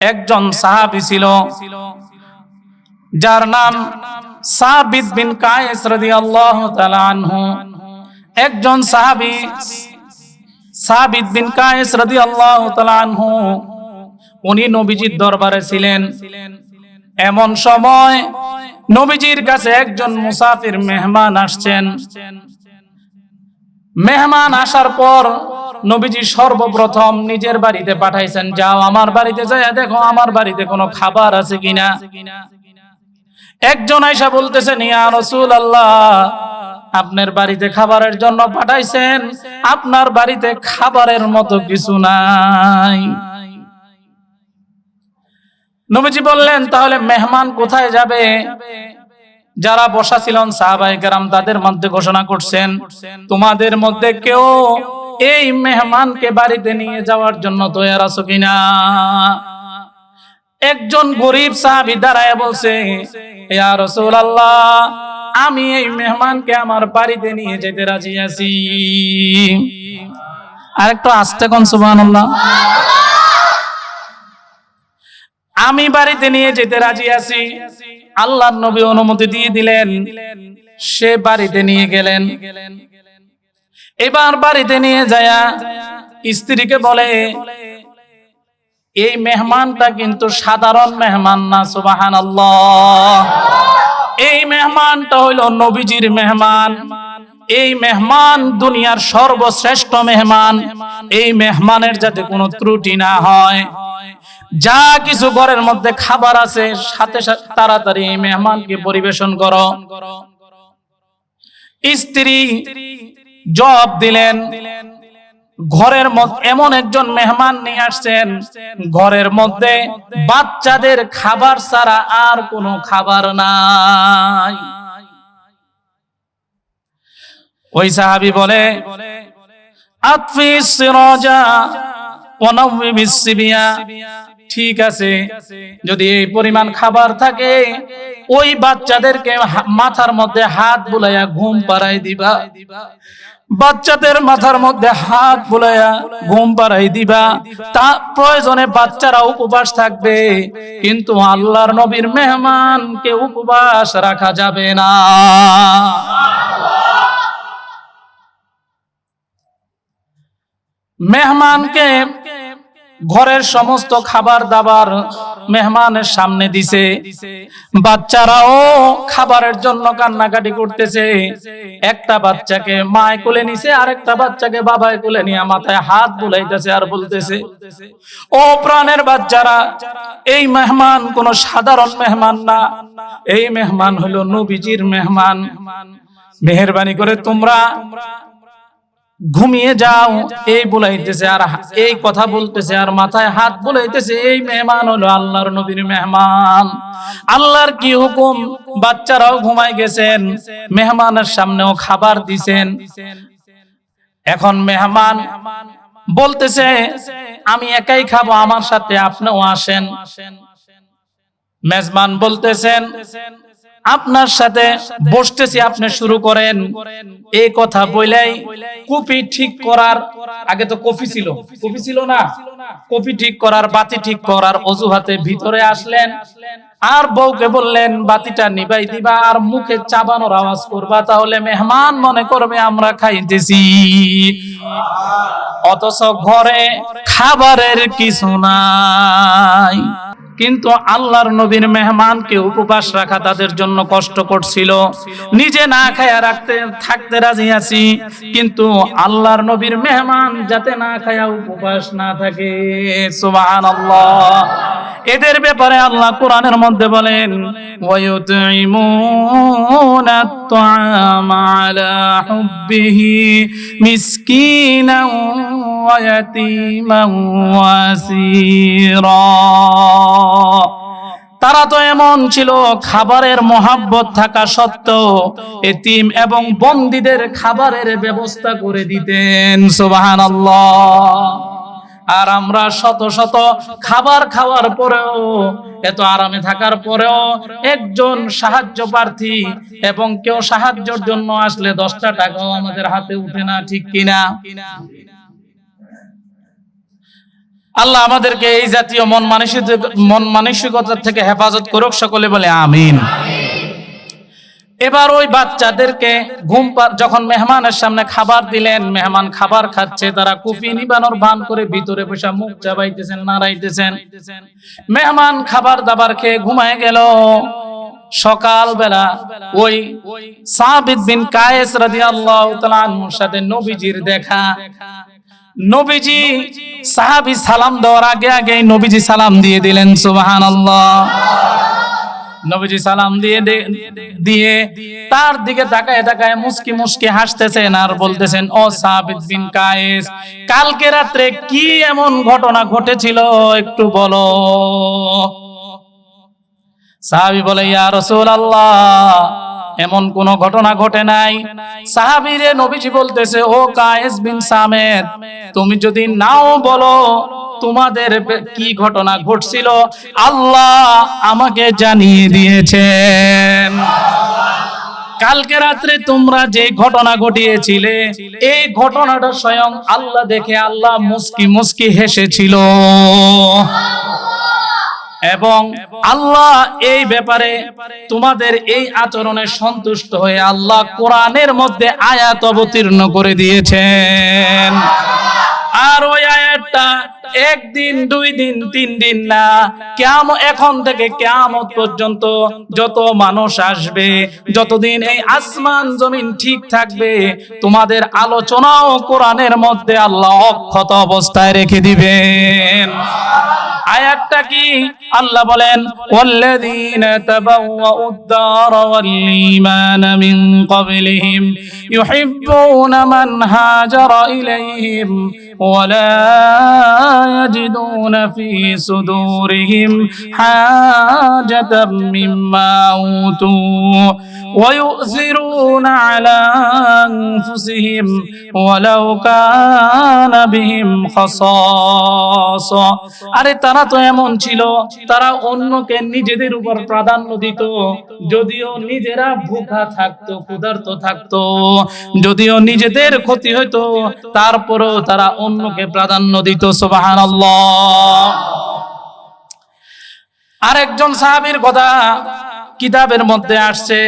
একজন সাহাবি ছিল, যার নাম সাবিদ বিন কায়েস রাদিয়াল্লাহু তাআলা আনহু। একজন সাহাবী সাবিদ বিন কায়েস রাদিয়াল্লাহু তাআলা আনহু, উনি নবীজির দরবারে ছিলেন। এমন সময় নবীজির কাছে একজন মুসাফির মেহমান আসছেন। মেহমান আসার পর নবীজি সর্বপ্রথম নিজের বাড়িতে পাঠাইছেন, যাও আমার বাড়িতে যাই দেখো, আমার বাড়িতে কোনো খাবার আছে কিনা? একজন আইসা বলতেছেন, ইয়া রসুল আল্লাহ আপনার বাড়িতে খাবারের জন্য পাঠাইছেন, আপনার বাড়িতে খাবারের মতো কিছু নাই। নবীজি বললেন, তাহলে মেহমান কোথায় যাবে? যারা বসা ছিলেন সাহাবাই তাদের মধ্যে ঘোষণা করছেন, তোমাদের মধ্যে কেউ এই মেহমানকে বাড়িতে নিয়ে যাওয়ার জন্য তৈয়ার আছো কিনা? একজন গরিব সাহাবি দাঁড়ায় বলছে, ইয়া রাসূলুল্লাহ, আমি এই মেহমানকে আমার বাড়িতে নিয়ে যেতে রাজি আছি। আরেকটু আস্তে কোন সুবহানাল্লাহ। আমি বাড়িতে নিয়ে যেতে রাজি আছি। আল্লাহর নবী অনুমতি দিয়ে দিলেন, সে বাড়িতে নিয়ে গেলেন। এবার বাড়িতে নিয়ে যায়া স্ত্রীকে বলে, এই মেহমানটা কিন্তু সাধারণ মেহমান না সুবাহান এই মেহমানটা হইল নবীজির মেহমান। এই মেহমান দুনিয়ার সর্বশ্রেষ্ঠ মেহমান। এই মেহমানের যাতে কোনো ত্রুটি না হয়। যা কিছু ঘরের মধ্যে খাবার আছে, সাথে সাথে তাড়াতাড়ি এই মেহমানকে পরিবেশন করো। স্ত্রী জব দিলেন, ঘরের এমন একজন মেহমান নিয়ে আসছেন, ঘরের মধ্যে বাচ্চাদের খাবার ছাড়া আর কোনো খাবার নাই। ওই সাহাবি বলে, আতফি সিরাজা ঠিক আছে, যদি এই পরিমাণ খাবার থাকে, ওই বাচ্চাদেরকে মাথার মধ্যে হাত বুলাইয়া ঘুম পাড়াই দিবা। বাচ্চাদের মাথার মধ্যে হাত বুলাইয়া ঘুম পাড়াই দিবা। তা প্রয়োজনে বাচ্চারা উপবাস থাকবে। কিন্তু আল্লাহর নবীর মেহমানকে উপবাস রাখা যাবে না। মেহমানকে ঘরের সমস্ত খাবার দাবার মেহমানের সামনে দিছে। বাচ্চারাও খাবারের জন্য কান্নাকাটি করতেছে। একটা বাচ্চাকে মায় কোলে নিছে, আরেকটা বাচ্চাকে বাবায় কোলে নিয়ে মাথায় হাত বুলাইতেছে আর বলতেছে, ও প্রাণের বাচ্চারা, এই মেহমান কোন সাধারণ মেহমান না। এই মেহমান হলো নবীজির মেহমান। মেহরবানি করে তোমরা ঘুমিয়ে যাও, এই বলাইতেছে, আর এই কথা বলতেছে, আর মাথায় হাত বলাইতেছে, এই মেহমান হলো আল্লাহর নবীর মেহমান। আল্লাহর কি হুকুম? বাচ্চারাও ঘুমাই গেছেন, মেহমানের সামনেও খাবার দিছেন। এখন মেহমান বলতেছে, আমি একাই খাব, আমার সাথে আপনিও আসেন। মেজবান বলতেছেন আপনার সাথে বসতেছি, আপনি শুরু করেন। এই কথা বইলাই, কপি ঠিক করার, আগে তো কফি ছিল। কফি ছিল না? কপি ঠিক করার, বাতি ঠিক করার অজুহাতে ভিতরে আসলেন। আর বউকে বললেন, বাতিটা নিবাই দিবা আর মুখে চাবানোর আওয়াজ করবা, তাহলে মেহমান মনে করবে আমরা খাইতেছি। অথচ ঘরে খাবারের কিছু নাই। কিন্তু আল্লাহর নবীর মেহমানকে উপবাস রাখা তাদের জন্য কষ্ট করছিল। নিজে না খায়া রাখতে, থাকতে রাজি আছি, কিন্তু আল্লাহর নবীর মেহমান যাতে না খায়া উপবাস না থাকে। সুবহানাল্লাহ। এদের ব্যাপারে আল্লাহ কোরআনের মধ্যে বলেন ওয়ায়ুতঈমুনা আত-তাআমা আলা হুব্বিহি মিসকিনান ওয়া আসীরা তারা তো এমন ছিল, খাবারের মহাব্বত থাকা সত্ত্বেও এতিম এবং বন্দীদের খাবারের ব্যবস্থা করে দিতেন, সুবহানাল্লাহ। আর আমরা শত শত খাবার খাওয়ার পরেও, এত আরামে থাকার পরেও একজন সাহায্য প্রার্থী এবং কেউ সাহায্যের জন্য আসলে দশটা টাকাও আমাদের হাতে উঠে না, ঠিক কিনা? আল্লাহ আমাদেরকে এই জাতীয় মন মানসিক মন মানসিকতা থেকে হেফাজত করুক, সকলে বলে আমিন। এবার ওই বাচ্চাদেরকে ঘুম যখন মেহমানের সামনে খাবার দিলেন, মেহমান খাবার খাচ্ছে, তারা কুপি নিবানোর ভান করে ভিতরে বসে মুখ চাবাইতেছেন, নাড়াইতেছেন। মেহমান খাবার দাবার খেয়ে ঘুমায় গেল। সকালবেলা ওই সাবিদ বিন কায়েস রাদিয়াল্লাহু তাআলা সাথে নবীজির দেখা। নবীজি সাহাবী সালাম দেওয়ার আগে আগে নবীজি সালাম দিয়ে দিলেন, সুবহানাল্লাহ। নবীজি সালাম দিয়ে দিয়ে তার দিকে তাকায় তাকায় মুস্কি মুস্কি হাসতেছেন আর বলতেছেন, ও সাবিত বিন কায়েস, কালকে রাত্রে কি এমন ঘটনা ঘটেছিল একটু বলো। সাহাবি বলে, ইয়া রাসূলুল্লাহ এমন কোন ঘটনা ঘটে নাই। সাহাবীরে নবীজি বলতেছে, ও কায়েস বিন সামেদ, তুমি যদি নাও বলো তোমাদের কি ঘটনা ঘটছিল, আল্লাহ আমাকে জানিয়ে দিয়েছেন। কালকে রাত্রে তোমরা যে ঘটনা ঘটিয়েছিলে, এই ঘটনাটা স্বয়ং আল্লাহ দেখে আল্লাহ মুস্কি মুস্কি হেসেছিল। এবং আল্লাহ এই ব্যাপারে তোমাদের এই আচরণে সন্তুষ্ট হয়ে আল্লাহ কোরআনের মধ্যে আয়াত অবতীর্ণ করে দিয়েছেন। আর ওই আয়াতটা একদিন, দুই দিন, তিন দিন না কেম এখন থেকে কেয়ামত পর্যন্ত যত মানুষ আসবে, যতদিন এই আসমান জমিন ঠিক থাকবে, তোমাদের আলোচনাও কোরআনের মধ্যে আল্লাহ অক্ষত অবস্থায় রেখে দিবেন। আয়াতটা কি? আল্লাহ বলেন, ওয়াল্লাযীনা দার ওয়াল ঈমান মিন ক্বাবলিহিম ইউহিব্বুনা মান হাজারা ইলাইহিম ولا يجدون في صدورهم حاجة مما أوتوا ويؤثرون على أنفسهم ولو كان بهم خصاصة আরে তারা তো এমন ছিল তারা অন্যকে নিজেদের উপর প্রাধান্য দিত যদিও নিজেরা ভুখা থাকতো ক্ষুধার্ত থাকতো যদিও নিজেদের ক্ষতি হইতো তারপরেও তারা অন্যকে প্রাধান্য দিত, সুবহানাল্লাহ। আরেকজন সাহাবির কথা কিতাবের মধ্যে আসছে।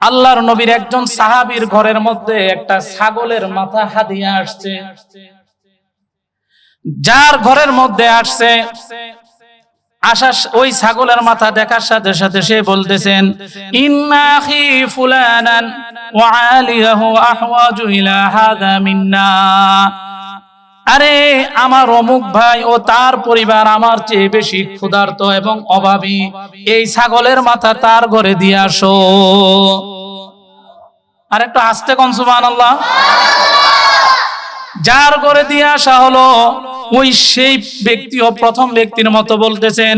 আল্লাহর নবীর একজন সাহাবির ঘরের মধ্যে একটা ছাগলের মাথা হাদিয়া আসছে। যার ঘরের মধ্যে আসছে ওই ছাগলের মাথা দেখার সাথে সাথে সে বলতেছেন ফুলানান আহওয়াজু ইলা হাদা মিন্না। আরে, আমার অমুক ভাই ও তার পরিবার আমার চেয়ে বেশি ক্ষুধার্ত এবং অভাবী। এই ছাগলের মাথা তার ঘরে দিয়ে আসো। আর একটু আসতে কন, সুবহানাল্লাহ। যার করে দিয়ে আসা হলো ওই সেই ব্যক্তি ও প্রথম ব্যক্তির মতো বলতেছেন,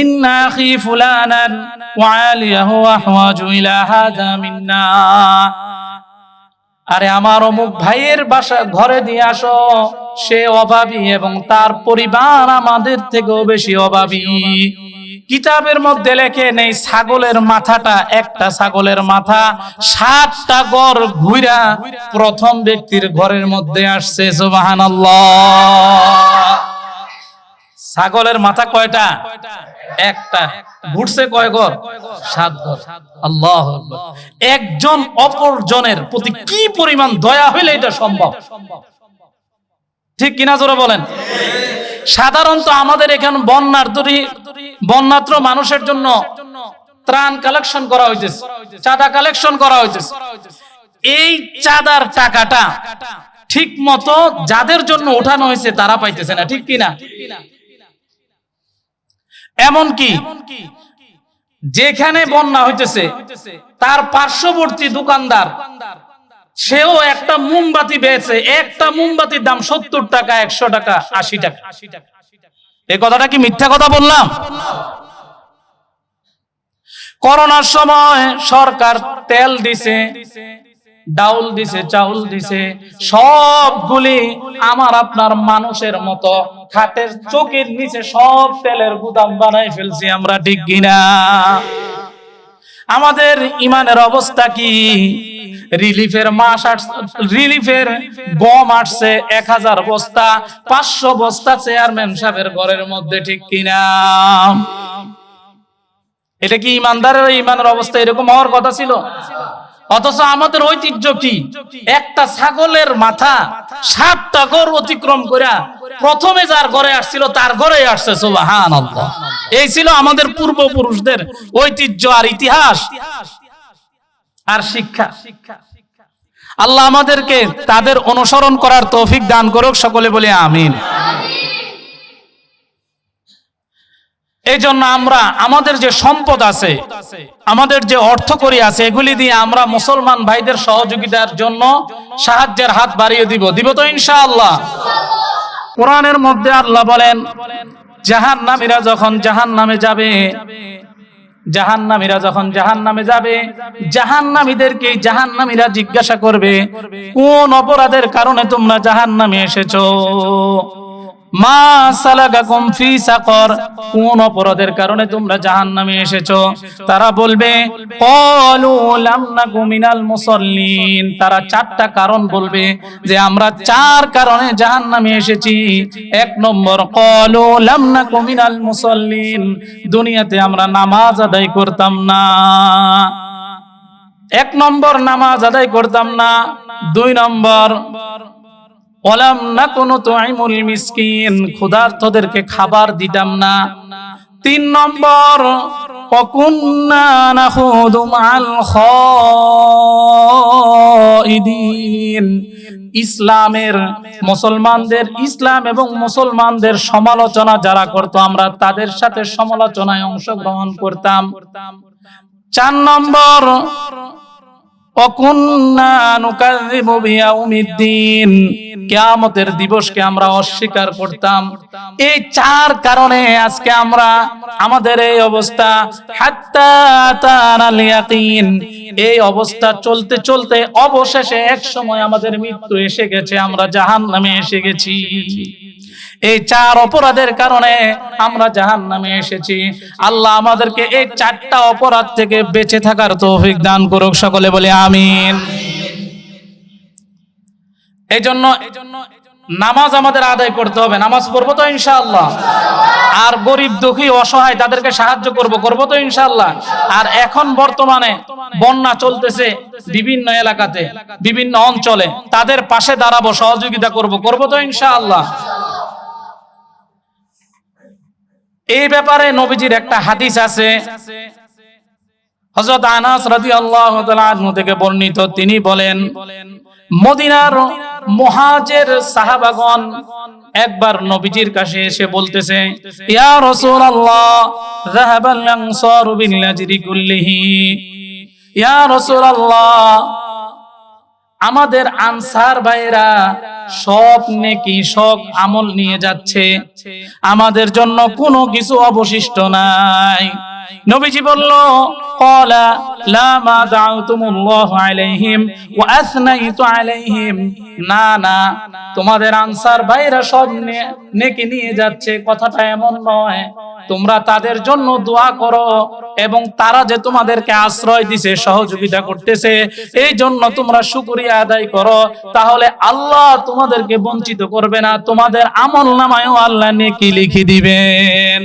ইন্না আখি ফুলানান ওয়া আহওয়াজু ইলা হাযা মিন্না। আরে আমার অমুক ভাইয়ের বাসা ঘরে দিয়ে আসো, সে অভাবী এবং তার পরিবার আমাদের থেকেও বেশি অভাবী। কিতাবের মধ্যে লেখে নেই, ছাগলের মাথাটা একটা ছাগলের মাথা, সাতটা গড় ঘুরা প্রথম ব্যক্তির ঘরের মধ্যে আসছে। ছাগলের মাথা কয়টা? একটা। ঘুরছে কয় ঘর সাত ঘর আল্লাহ একজন অপরজনের প্রতি কি পরিমাণ দয়া হইলে এটা সম্ভব? ঠিক কিনা জোরে বলেন। সাধারণত আমাদের এখানে বন্যার দরি বন্যাত্র মানুষের জন্য ত্রাণ কালেকশন করা হয়েছে চাঁদা কালেকশন করা হয়েছে এই চাঁদার টাকাটা ঠিক মতো যাদের জন্য ওঠানো হয়েছে তারা পাইতেছে না, ঠিক কিনা? এমন কি যেখানে বন্যা হইতেছে, তার পার্শ্ববর্তী দোকানদার সেও একটা মোমবাতি বেচে, একটা মোমবাতির দাম সত্তর টাকা, একশো টাকা, আশি টাকা। এই কথাটা কি মিথ্যা কথা বললাম? করোনার সময় সরকার তেল দিছে, ডাউল দিছে, চাউল দিছে, সবগুলি আমার আপনার মানুষের মতো খাটের চোখের নিচে সব তেলের গুদাম বানাই ফেলছি, আমরা ঠিক কিনা? আমাদের ইমানের অবস্থা কি? রিলিফের মাস রিলিফের গম আসছে এক হাজার বস্তা, পাঁচশো বস্তা চেয়ারম্যান সাহেবের ঘরের মধ্যে ঠিক কিনা? এটা কি ইমানদারের ইমানের অবস্থা? এরকম হওয়ার কথা ছিল? অথচ আমাদের ঐতিহ্য কি? একটা ছাগলের মাথা সাতটা ঘর অতিক্রম করে প্রথমে যার ঘরে আসছিল, তার ঘরে আসছে সুবাহান এই ছিল আমাদের পূর্বপুরুষদের ঐতিহ্য আর ইতিহাস। আর শিক্ষা। আল্লাহ আমাদেরকে তাদের অনুসরণ করার তৌফিক দান করুক, সকলে বলে আমিন। এই জন্য আমরা আমাদের যে সম্পদ আছে, আমাদের যে অর্থ করি আছে, এগুলি দিয়ে আমরা মুসলমান ভাইদের সহযোগিতার জন্য সাহায্যের হাত বাড়িয়ে দিব। দিব তো ইনশাআল্লাহ। কোরআনের মধ্যে আল্লাহ বলেন জাহান নামীরা যখন জাহান নামে যাবে জাহান নামীরা যখন জাহান্নামে যাবে জাহান নামীদেরকে জাহান নামীরা জিজ্ঞাসা করবে, কোন অপরাধের কারণে তোমরা জাহান্নামে এসেছ? মা সালাকাকুম ফি সাকর। কোন অপরাধের কারণে তোমরা জাহান্নামে এসেছ? তারা বলবে ক্বালু লাম নাকু মিনাল মুসাল্লিন। তারা চারটা কারণ বলবে, যে আমরা চার কারণে জাহান্নামে এসেছি। এক নম্বর ক্বালু লাম নাকু মিনাল মুসাল্লিন। দুনিয়াতে আমরা নামাজ আদায় করতাম না। এক নম্বর, নামাজ আদায় করতাম না। দুই নম্বর ওলাম না কোনো তোয়াইমুল মিসকিন, ক্ষুধার্তদেরকে খাবার দিতাম না। তিন নম্বর ইসলামের মুসলমানদের ইসলাম এবং মুসলমানদের সমালোচনা যারা করতো, আমরা তাদের সাথে সমালোচনায় অংশগ্রহণ করতাম। চার নম্বর কেয়ামতের দিবসকে আমরা অস্বীকার করতাম। এই চার কারণে আজকে আমরা আমাদের এই অবস্থা এই অবস্থা চলতে চলতে অবশেষে এক সময় আমাদের মৃত্যু এসে গেছে, আমরা জাহান নামে এসে গেছি। এই চার অপরাধের কারণে আমরা জাহান নামে এসেছি। আল্লাহ আমাদেরকে এই চারটা অপরাধ থেকে বেঁচে থাকার তৌফিক দান করুক, সকলে বলে আমিন। এই জন্য নামাজ আমাদের আদায় করতে হবে, নামাজ পড়ব তো ইনশাআল্লাহ। আর গরিব, দুঃখী, অসহায় তাদেরকে সাহায্য করব করব তো ইনশাআল্লাহ। আর এখন বর্তমানে বন্যা চলতেছে বিভিন্ন এলাকাতে, বিভিন্ন অঞ্চলে। তাদের পাশে দাঁড়াবো, সহযোগিতা করব করব তো ইনশাআল্লাহ। এই ব্যাপারে নবীজির একটা হাদিস আছে। হযরত আনাস তাআলা আনহু থেকে বর্ণিত। তিনি বলেন, মদিনার মুহাজির সাহাবাগণ একবার নবীজির কাছে এসে বলতেছে, ইয়া রাসূলুল্লাহ, যাহাবাল আমাদের আনসার ভাইরা সব নেকি, সব আমল নিয়ে যাচ্ছে। আমাদের জন্য কোনো কিছু অবশিষ্ট নাই। নবীজি বলল, কলা, লা মা দাউতুমুল্লাহ আলাইহিম ওয়া আসনাইতু আলাইহিম। না না, তোমাদের আনসার ভাইরা সব নেকি নিয়ে যাচ্ছে, কথাটা এমন নয়। তোমরা তাদের জন্য দোয়া করো এবং তারা যে তোমাদেরকে আশ্রয় দিছে, সহযোগিতা করতেছে, এই জন্য তোমরা শুকরিয়া আদায় করো। তাহলে আল্লাহ তোমাদেরকে বঞ্চিত করবে না, তোমাদের আমল নামায়ও আল্লাহ নেকি লিখে দিবেন।